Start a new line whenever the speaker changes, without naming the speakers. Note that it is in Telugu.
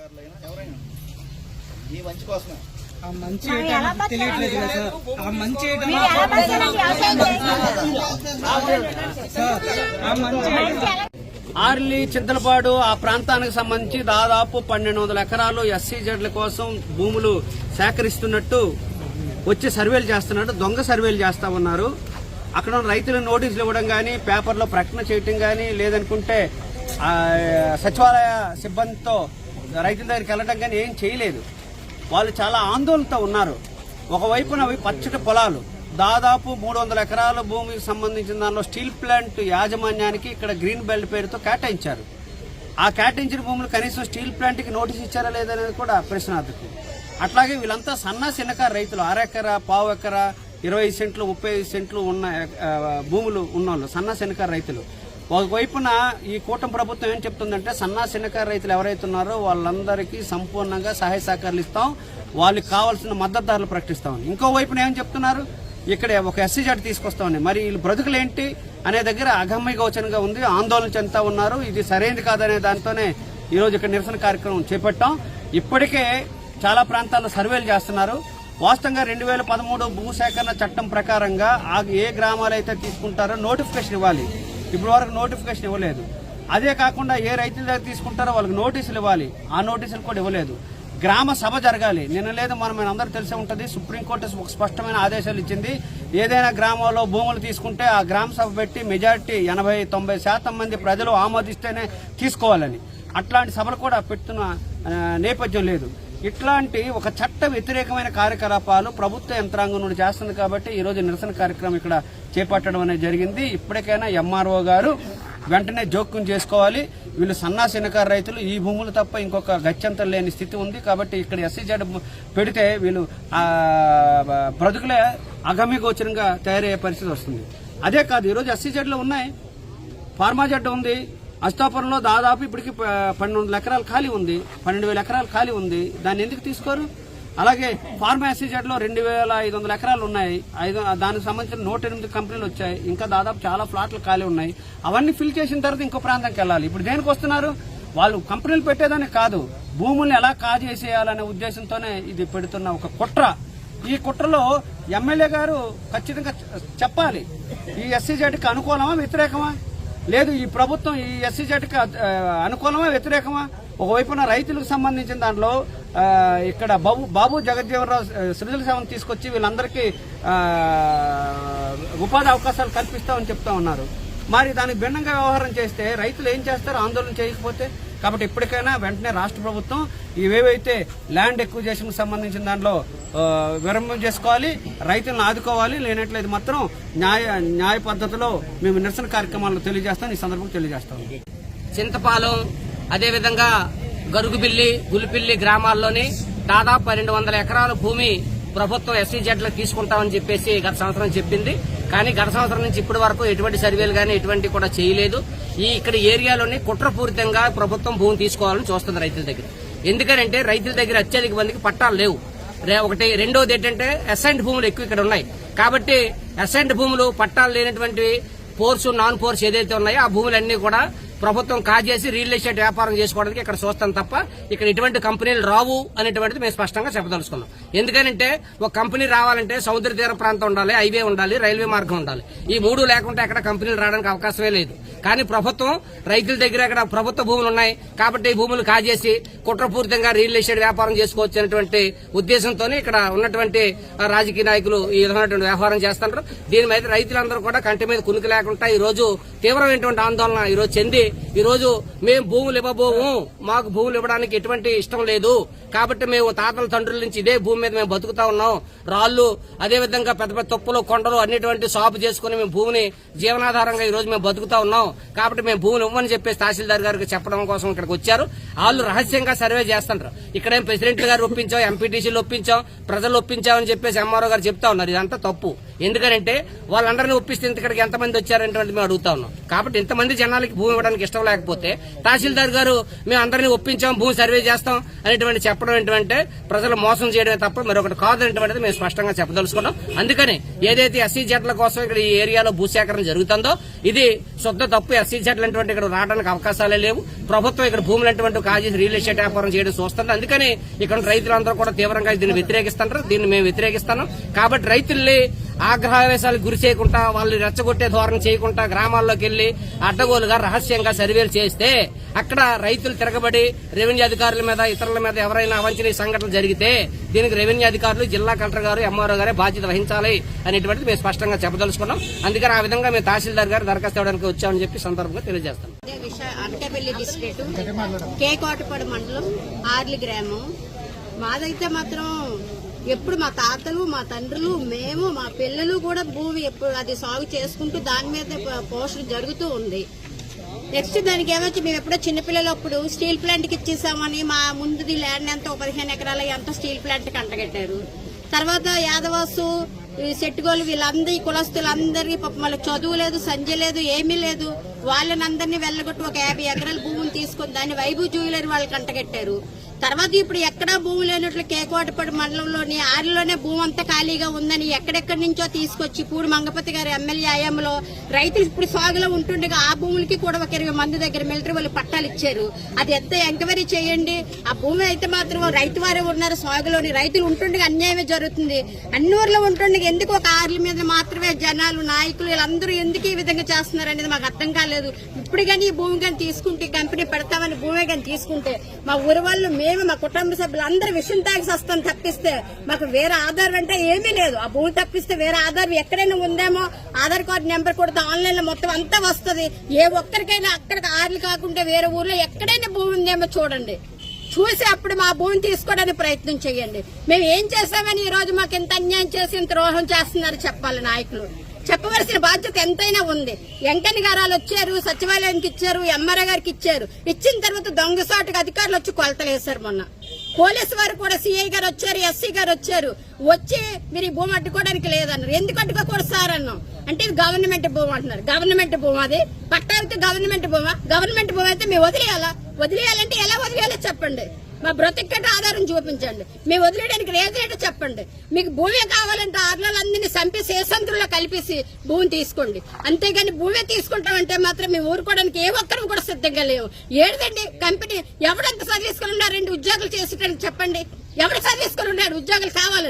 అధికారులైనా ఎవరైనా ఈ మంచి కోసమే.
ఆ మంచి ఏంటో నాకు తెలియట్లేదు కదా సార్. ఆ మంచి ఏంటో
మీరు ఎలా బతకాలండి? వ్యవసాయం చేయాలి.
సార్. ఆ మంచి ఏంటో
ఆర్లీ చింతలపాడు ఆ ప్రాంతానికి సంబంధించి దాదాపు పన్నెండు వందల ఎకరాలు ఎస్సీ జడ్ల కోసం భూములు సేకరిస్తున్నట్టు వచ్చి సర్వేలు చేస్తున్నట్టు దొంగ సర్వేలు చేస్తా ఉన్నారు. అక్కడ రైతులకు నోటీసులు ఇవ్వడం కానీ పేపర్లో ప్రకటన చేయటం కానీ లేదనుకుంటే ఆ, సచివాలయ సిబ్బందితో రైతుల దగ్గరికి వెళ్ళడం కానీ ఏం చేయలేదు. వాళ్ళు చాలా ఆందోళనతో ఉన్నారు. ఒకవైపున అవి పచ్చటి పొలాలు. దాదాపు మూడు వందల ఎకరాల భూమికి సంబంధించిన దానిలో స్టీల్ ప్లాంట్ యాజమాన్యానికి ఇక్కడ గ్రీన్ బెల్ట్ పేరుతో కేటాయించారు. ఆ కేటాయించిన భూములు కనీసం స్టీల్ ప్లాంట్కి నోటీస్ ఇచ్చారా లేదనేది కూడా ప్రశ్నార్థకు. అట్లాగే వీళ్ళంతా సన్న చిన్నకారు రైతులు. అరెకర పావు ఎకర ఇరవై సెంట్లు ముప్పై సెంట్లు ఉన్న భూములు ఉన్నోళ్ళు సన్న చిన్నకారు రైతులు. ఒకవైపున ఈ కూటమి ప్రభుత్వం ఏం చెప్తుందంటే సన్నా చిన్నకారు రైతులు ఎవరైతే ఉన్నారో వాళ్ళందరికీ సంపూర్ణంగా సహాయ సహకారాలు ఇస్తాం. వాళ్ళకి కావాల్సిన మద్దతు ధరలు ప్రకటిస్తామని ఇంకో వైపున ఏం చెప్తున్నారు? ఇక్కడ ఒక ఎస్సీ జడ్ తీసుకొస్తామని. మరి వీళ్ళు బ్రతుకులు ఏంటి అనే దగ్గర అగమ్య గోచరంగా ఉంది. ఆందోళన చెందుతా ఉన్నారు. ఇది సరైనది కాదనే దాంతోనే ఈరోజు ఇక్కడ నిరసన కార్యక్రమం చేపట్టాం. ఇప్పటికే చాలా ప్రాంతాల్లో సర్వేలు చేస్తున్నారు. వాస్తవంగా రెండు వేల పదమూడు భూసేకరణ చట్టం ప్రకారంగా ఏ గ్రామాలు అయితే తీసుకుంటారో నోటిఫికేషన్ ఇవ్వాలి. ఇప్పటి వరకు నోటిఫికేషన్ ఇవ్వలేదు. అదే కాకుండా ఏ రైతుల దగ్గర తీసుకుంటారో వాళ్ళకి నోటీసులు ఇవ్వాలి. ఆ నోటీసులు కూడా ఇవ్వలేదు. గ్రామ సభ జరగాలి. నిన్న లేదు మనం మన అందరూ తెలిసే ఉంటుంది. సుప్రీంకోర్టు ఒక స్పష్టమైన ఆదేశాలు ఇచ్చింది. ఏదైనా గ్రామంలో భూములు తీసుకుంటే ఆ గ్రామ సభ పెట్టి మెజారిటీ ఎనభై తొంభై శాతం మంది ప్రజలు ఆమోదిస్తేనే తీసుకోవాలని. అట్లాంటి సభలు కూడా పెడుతున్న నేపథ్యం లేదు. ఇట్లాంటి ఒక చట్ట వ్యతిరేకమైన కార్యకలాపాలు ప్రభుత్వ యంత్రాంగం నుండి చేస్తుంది కాబట్టి ఈరోజు నిరసన కార్యక్రమం ఇక్కడ చేపట్టడం అనేది జరిగింది. ఇప్పటికైనా ఎంఆర్ఓ గారు వెంటనే జోక్యం చేసుకోవాలి. వీళ్ళు సన్నా రైతులు ఈ భూములు తప్ప ఇంకొక గత్యంతరం లేని స్థితి ఉంది కాబట్టి ఇక్కడ ఎస్సీజెడ్ పెడితే వీళ్ళు బ్రతుకులే అగమ్య గోచరంగా తయారయ్యే పరిస్థితి వస్తుంది. అదే కాదు ఈరోజు ఎస్సీజెడ్లు ఉన్నాయి. ఫార్మా ఉంది. అస్తాపురంలో దాదాపు ఇప్పటికి పన్నెండు ఎకరాలు ఖాళీ ఉంది. పన్నెండు వేల ఎకరాలు ఖాళీ ఉంది. దాన్ని ఎందుకు తీసుకోరు? అలాగే ఫార్మాసిజెడ్లో రెండు వేల ఐదు వందల ఎకరాలు ఉన్నాయి. ఐదు దానికి సంబంధించిన నూట ఎనిమిది కంపెనీలు వచ్చాయి. ఇంకా దాదాపు చాలా ఫ్లాట్లు ఖాళీ ఉన్నాయి. అవన్నీ ఫిల్ చేసిన తర్వాత ఇంకో ప్రాంతానికి వెళ్ళాలి. ఇప్పుడు దేనికి వస్తున్నారు? వాళ్ళు కంపెనీలు పెట్టేదానికి కాదు. భూముల్ని ఎలా కాజేసేయాలనే ఉద్దేశంతోనే ఇది పెడుతున్న ఒక కుట్ర. ఈ కుట్రలో ఎమ్మెల్యే గారు ఖచ్చితంగా చెప్పాలి. ఈ ఎస్సీజెడ్కి అనుకూలమా వ్యతిరేకమా? లేదు ఈ ప్రభుత్వం ఈ ఎస్సీజెట్కి అనుకూలమా వ్యతిరేకమా? ఒకవైపున రైతులకు సంబంధించిన దాంట్లో ఇక్కడ బాబు బాబు జగజ్జీవనరావు సృజన సేవను తీసుకొచ్చి వీళ్ళందరికీ ఉపాధి అవకాశాలు కల్పిస్తామని చెప్తా ఉన్నారు. మరి దానికి భిన్నంగా వ్యవహారం చేస్తే రైతులు ఏం చేస్తారు? ఆందోళన చేయకపోతే కాబట్టి ఇప్పటికైనా వెంటనే రాష్ట్ర ప్రభుత్వం ఇవేవైతే ల్యాండ్ ఎక్విజేషన్కి సంబంధించిన దాంట్లో విరంభం చేసుకోవాలి రైతులను ఆదుకోవాలి లేనట్లయితే మాత్రం న్యాయ న్యాయ పద్ధతిలో మేము నిరసన కార్యక్రమాలను తెలియజేస్తాం ఈ సందర్భంగా తెలియజేస్తాం.
చింతపాలెం అదేవిధంగా గరుగుబిల్లి గులిపిల్లి గ్రామాల్లోని దాదాపు పన్నెండు వందల ఎకరాల భూమి ప్రభుత్వం ఎస్సీజెడ్లకు తీసుకుంటామని చెప్పేసి గత సంవత్సరం చెప్పింది. కానీ గత సంవత్సరం నుంచి ఇప్పటి వరకు ఎటువంటి సర్వేలు కానీ ఎటువంటి కూడా చేయలేదు. ఈ ఇక్కడ ఏరియాలోని కుట్రపూరితంగా ప్రభుత్వం భూమి తీసుకోవాలని చూస్తుంది రైతుల దగ్గర. ఎందుకంటే రైతుల దగ్గర అత్యధిక మందికి పట్టాలు లేవు. ఒకటి రెండోది ఏంటంటే అసెంట్ భూములు ఎక్కువ ఇక్కడ ఉన్నాయి. కాబట్టి అసెంట్ భూములు పట్టాలు లేనటువంటి ఫోర్స్ నాన్ పోర్స్ ఏదైతే ఉన్నాయో ఆ భూములన్నీ కూడా ప్రభుత్వం కాజేసి రియల్ ఎస్టేట్ వ్యాపారం చేసుకోవడానికి ఇక్కడ చూస్తాం తప్ప ఇక్కడ ఇటువంటి కంపెనీలు రావు అనేటువంటిది మేము స్పష్టంగా చెప్పదలుచుకున్నాం. ఎందుకంటే ఒక కంపెనీ రావాలంటే సముద్ర తీర ప్రాంతం ఉండాలి హైవే ఉండాలి రైల్వే మార్గం ఉండాలి. ఈ మూడు లేకుంటే అక్కడ కంపెనీలు రావడానికి అవకాశమే లేదు. కానీ ప్రభుత్వం రైతుల దగ్గర ఇక్కడ ప్రభుత్వ భూములు ఉన్నాయి కాబట్టి ఈ భూములు కాజేసి కుట్రపూరితంగా రియల్ ఎస్టేట్ వ్యాపారం చేసుకోవచ్చు అనేటువంటి ఉద్దేశంతోనే ఇక్కడ ఉన్నటువంటి రాజకీయ నాయకులు ఈ విధమైనటువంటి వ్యవహారం చేస్తున్నారు దీని మీద రైతులందరూ కూడా కంటి మీద కునుకు లేకుండా ఈ రోజు తీవ్రమైనటువంటి ఆందోళన ఈ రోజు చెంది ఈ రోజు మేము భూములు ఇవ్వబోము మాకు భూములు ఇవ్వడానికి ఎటువంటి ఇష్టం లేదు. కాబట్టి మేము తాతల తండ్రుల నుంచి ఇదే భూమి మీద మేము బతుకుతా ఉన్నాం. రాళ్ళు అదేవిధంగా పెద్ద పెద్ద తొప్పులు కొండలు అన్నిటువంటి సాపు చేసుకుని మేము భూమిని జీవనాధారంగా ఈ రోజు మేము బతుకుతా ఉన్నాం. కాబట్టి మేము భూములు ఇవ్వని చెప్పేసి తహసీల్దార్ గారికి చెప్పడం కోసం ఇక్కడికి వచ్చారు. వాళ్ళు రహస్యంగా సర్వే చేస్తుంటారు. ఇక్కడేం ప్రెసిడెంట్ గారు ఒప్పించాం ఎంపీటీసీలు ఒప్పించాం ప్రజలు ఒప్పించామని చెప్పేసి ఎంఆర్ఓ గారు చెప్తా ఉన్నారు. ఇదంతా తప్పు. ఎందుకంటే వాళ్ళందరినీ ఒప్పిస్తే ఇంతకడికి ఇక్కడికి ఎంతమంది వచ్చారంటే మేము అడుగుతా ఉన్నాం. కాబట్టి ఇంతమంది జనాలకి భూమి ఇవ్వడానికి ఇష్టం లేకపోతే తహసీల్దార్ గారు మేము అందరినీ ఒప్పించాం భూమి సర్వే చేస్తాం అనేటువంటి చెప్పడం ఏంటంటే ప్రజలు మోసం చేయడమే తప్ప మరొకటి కాదు మేము స్పష్టంగా చెప్పదలుచుకున్నాం. అందుకని ఏదైతే ఎస్సీ జట్ల కోసం ఇక్కడ ఈ ఏరియాలో భూసేకరణ జరుగుతుందో ఇది శుద్ధ తప్పు ఎస్సీ సెటిల్ ఇక్కడ రావడానికి అవకాశాలే లేవు. ప్రభుత్వం ఇక్కడ భూములు అటువంటి కాజేసి రియల్ ఎస్టేట్ వ్యాపారం చేయడం చూస్తుంది? అందుకని ఇక్కడ రైతులందరూ కూడా తీవ్రంగా దీన్ని వ్యతిరేకిస్తున్నారు దీన్ని మేము వ్యతిరేకిస్తున్నాం. కాబట్టి రైతుల్ని ఆగ్రహావేశాలకు గురి చేయకుండా వాళ్ళు రెచ్చగొట్టే ధోరణి చేయకుండా గ్రామాల్లోకి వెళ్ళి అడ్డగోలుగా రహస్యంగా సర్వేలు చేస్తే అక్కడ రైతులు తిరగబడి రెవెన్యూ అధికారుల మీద ఇతరుల మీద ఎవరైనా అవంచనీయ సంఘటనలు జరిగితే దీనికి రెవెన్యూ అధికారులు జిల్లా కలెక్టర్ గారు ఎంఆర్ఓ గారే బాధ్యత వహించాలి అనేటువంటిది మేము స్పష్టంగా చెప్పదలుచుకున్నాం. అందుకని ఆ విధంగా మేము తహసీల్దార్ గారు దరఖాస్తు ఇవ్వడానికి వచ్చామని చెప్పి సందర్భంగా తెలియజేస్తాం.
డిస్ట్రిక్ట్ కేకోటపాడు మండలం ఆర్లి గ్రామం. మాదైతే మాత్రం ఎప్పుడు మా తాతలు మా తండ్రులు మేము మా పిల్లలు కూడా భూమి ఎప్పుడు అది సాగు చేసుకుంటూ దాని మీద పోషణ జరుగుతూ ఉంది. నెక్స్ట్ దానికి ఏమొచ్చి మేము ఎప్పుడో చిన్నపిల్లలు అప్పుడు స్టీల్ ప్లాంట్కి ఇచ్చేసామని మా ముందుది ల్యాండ్ ఎంత పదిహేను ఎకరాల ఎంత స్టీల్ ప్లాంట్కి అంటగట్టారు. తర్వాత యాదవాసు సెట్టుగోలు వీళ్ళందరి కులస్తులందరికీ పాపం వాళ్ళకి చదువు లేదు సంజ లేదు ఏమీ లేదు. వాళ్ళని అందరినీ వెళ్ళగొట్టి ఒక యాభై ఎకరాల భూమిని తీసుకొని దాన్ని వైభూ జ్యువెలరీ వాళ్ళకి అంటగట్టారు. తర్వాత ఇప్పుడు ఎక్కడా భూమి లేనట్లు కేకోటపడి మండలంలోని ఆరిలోనే భూమి అంతా ఖాళీగా ఉందని ఎక్కడెక్కడి నుంచో తీసుకొచ్చి పూడి మంగపతి గారి ఎమ్మెల్యే ఆయంలో రైతులు ఇప్పుడు సాగులో ఉంటుండగా ఆ భూములకి కూడా ఒక ఇరవై మంది దగ్గర మిలిటరీ వాళ్ళు పట్టాలు ఇచ్చారు. అది ఎంత ఎంక్వైరీ చేయండి? ఆ భూమి అయితే మాత్రం రైతు వారే ఉన్నారు సాగులోని. రైతులు ఉంటుండగా అన్యాయమే జరుగుతుంది. అన్ని ఊర్లో ఉంటుండగా ఎందుకు ఒక ఆర్ల మీద మాత్రం మాత్రమే జనాలు నాయకులు వీళ్ళందరూ ఎందుకు ఈ విధంగా చేస్తున్నారు అనేది మాకు అర్థం కాలేదు. ఇప్పుడు కానీ ఈ భూమి కానీ తీసుకుంటే కంపెనీ పెడతామని భూమి కానీ తీసుకుంటే మా ఊరి వాళ్ళు మేము మా కుటుంబ సభ్యులు అందరూ విషయం తాగి వస్తాం తప్పిస్తే మాకు వేరే ఆధార్ అంటే ఏమీ లేదు. ఆ భూమి తప్పిస్తే వేరే ఆధార్ ఎక్కడైనా ఉందేమో ఆధార్ కార్డు నెంబర్ కొడితే ఆన్లైన్లో మొత్తం అంతా వస్తుంది. ఏ ఒక్కరికైనా అక్కడికి ఆర్లు కాకుండా వేరే ఊర్లో ఎక్కడైనా భూమి ఉందేమో చూడండి. చూసి అప్పుడు మా భూమిని తీసుకోవడానికి ప్రయత్నం చేయండి. మేము ఏం చేసామని ఈ రోజు మాకు ఇంత అన్యాయం చేసి ఇంత ద్రోహం చేస్తున్నారు చెప్పాలి నాయకులు. చెప్పవలసిన బాధ్యత ఎంతైనా ఉంది. వెంకన్న గారాలు వచ్చారు సచివాలయానికి ఇచ్చారు ఎంఆర్ఏ గారికి ఇచ్చారు. ఇచ్చిన తర్వాత దొంగసాటుగా అధికారులు వచ్చి కొలతలు వేశారు మొన్న. పోలీసు వారు కూడా సిఐ గారు వచ్చారు ఎస్సీ గారు వచ్చారు. వచ్చి మీరు ఈ భూమి అడ్డుకోవడానికి లేదన్నారు. ఎందుకు అడ్డుకోకూడదు సార్ అన్నాం. అంటే ఇది గవర్నమెంట్ భూమి అంటున్నారు. గవర్నమెంట్ భూమి అది. పట్టాలతో అయితే గవర్నమెంట్ భూమా? గవర్నమెంట్ భూమి అయితే మేము వదిలేయాలా? వదిలేయాలంటే ఎలా వదిలేయాలో చెప్పండి. మా బ్రతిక్కట ఆధారం చూపించండి. మేము వదిలేయడానికి రేజేటో చెప్పండి. మీకు భూమి కావాలంటే ఆర్లందరినీ చంపి ఏసంతుల్లో కలిపేసి భూమి తీసుకోండి. అంతేగాని భూమి తీసుకుంటామంటే మాత్రం మేము ఊరుకోవడానికి ఏ ఒక్కరు కూడా సిద్ధంగా లేవు. ఏడుదండి కంపెనీ ఎవడంత చదివించుకుని ఉన్నారు? రెండు ఉద్యోగులు చేసేటానికి చెప్పండి. ఎవరు చదివించుకుని ఉన్నారు? ఉద్యోగులు కావాలండి